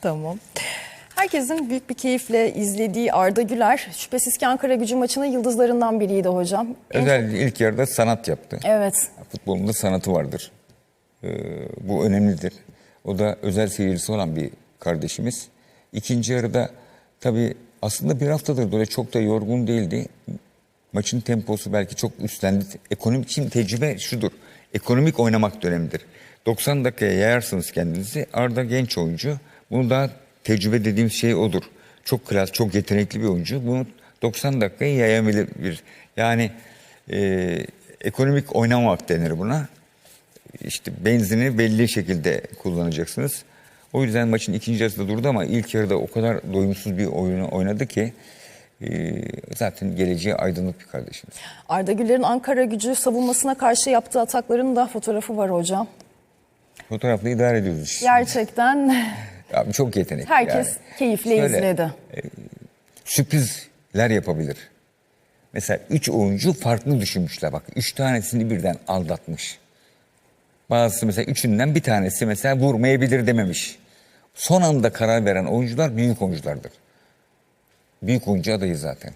Tamam. Herkesin büyük bir keyifle izlediği Arda Güler şüphesiz ki Ankara gücü maçının yıldızlarından biriydi hocam. Özellikle ilk yarıda sanat yaptı. Evet. Futbolunda sanatı vardır. Ee, bu önemlidir. O da özel seyircisi olan bir kardeşimiz. İkinci yarıda tabii aslında bir haftadır böyle çok da yorgun değildi. Maçın temposu belki çok üstlendi. Ekonomik için tecrübe şudur. Ekonomik oynamak dönemidir. 90 dakikaya yayarsınız kendinizi. Arda genç oyuncu. Bunu daha tecrübe dediğim şey odur. Çok klas, çok yetenekli bir oyuncu. Bunu 90 dakikaya yayabilir. Yani e, ekonomik oynamak denir buna. İşte benzini belli şekilde kullanacaksınız. O yüzden maçın ikinci yarısında durdu ama ilk yarıda o kadar doyumsuz bir oyunu oynadı ki e, zaten geleceği aydınlık bir kardeşimiz. Arda Güler'in Ankara gücü savunmasına karşı yaptığı atakların da fotoğrafı var hocam. Fotoğrafla idare ediyoruz. Gerçekten Abi çok yetenekli. herkes yani. keyifle Şöyle, izledi. Sürprizler yapabilir. Mesela üç oyuncu farklı düşünmüşler. Bak üç tanesini birden aldatmış. Bazısı mesela üçünden bir tanesi mesela vurmayabilir dememiş. Son anda karar veren oyuncular büyük oyunculardır. Büyük oyuncu adayı zaten.